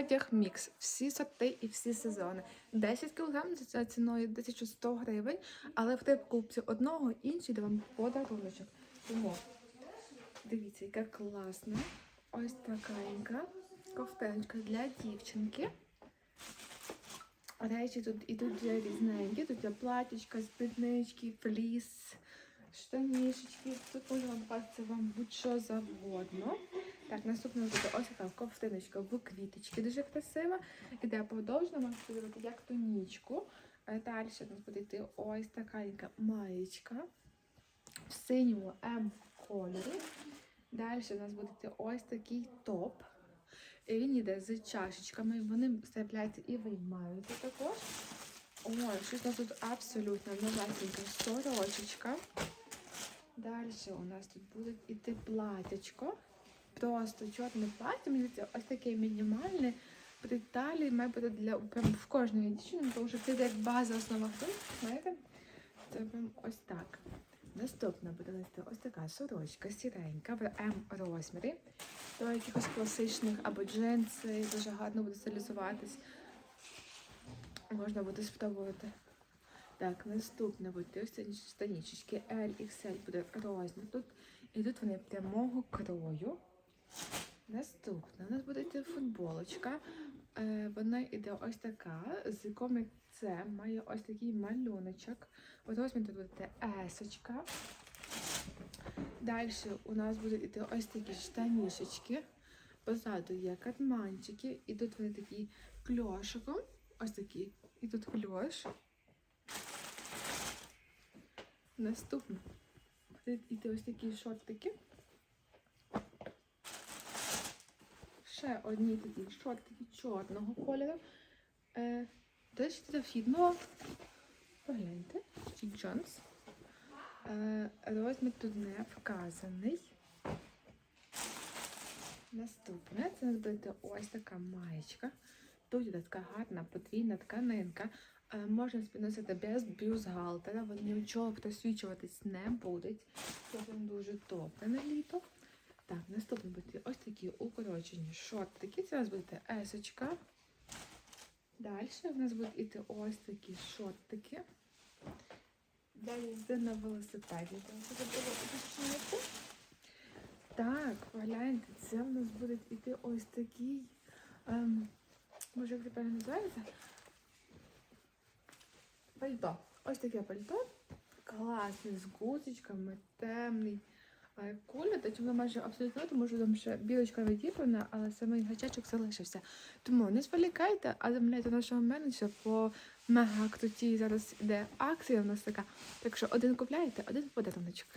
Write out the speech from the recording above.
Одяг мікс, всі сорти і всі сезони. 10 кг за ціною 1100 гривень, але в покупці одного інший де вам подаруночок. Тому дивіться, яка класна. Ось такенька ковтиночка для дівчинки. Речі тут ідуть вже різненькі. Тут є платічка, спіднички, фліс, штанішечки. Тут можна вам будь-що завгодно. Так, наступна буде ось така ковтиночка в квіточки, дуже красива. Іде подовжена, можна подивити як тонічку. Е, Далі у нас буде йти ось така маєчка в синьому М кольорі. Далі у нас буде йти ось такий топ. І Він йде з чашечками, вони вставляються і виймаються також. Ой, щось у нас тут абсолютно новесенька сорочечка. Далі у нас тут буде іти платячко. Просто чорне плаття, мені здається, ось таке мінімальне. При талії має бути для прям в кожної дівчини, тому що це як база основа знаєте? Це прям ось так. Наступна листи ось така сорочка сіренька в М розмірі. До якихось класичних або джинси, дуже гарно буде стилізуватись. Можна буде спробувати. Так, наступне буде станічечки L, XL буде розмір. Тут ідуть вони прямого крою. Наступна у нас буде йти футболочка. Е, вона йде ось така, з комік-це має ось такий малюночок. От Розмір тут буде есочка. Далі у нас будуть йти ось такі штанішечки. Позаду є катманчики. І тут вони такі кльошиком. Ось такі. І тут кльош. Наступно будуть йти ось такі шортики. Ще одні такі шортики чорного кольору. Е, до речі. Погляньте. Джонс. Е, розмір тут не вказаний. Наступне це буде ось така маєчка. Тут іде така гарна подвійна тканинка. Е, можна спіносити без бюстгальтера, вони нічого просвічуватись не будуть. Це дуже добре на літо. Так, наступне буде ось такі укорочені шортики. Це у нас буде есочка. Далі в нас будуть іти ось такі шортики. Для їзди на велосипеді. Так, погляньте, це в нас буде іти ось такий. Ем, може, як тепер називається? Пальто. Ось таке пальто. Класний, з гузочками, темний. Е, Куля, та чому майже абсолютно, тому що там ще білочка відібрана, але самий гачачок залишився. Тому не зволікайте, а замовляйте нашого менеджера по мега крутій зараз іде акція у нас така. Так що один купляєте, один подаруночок.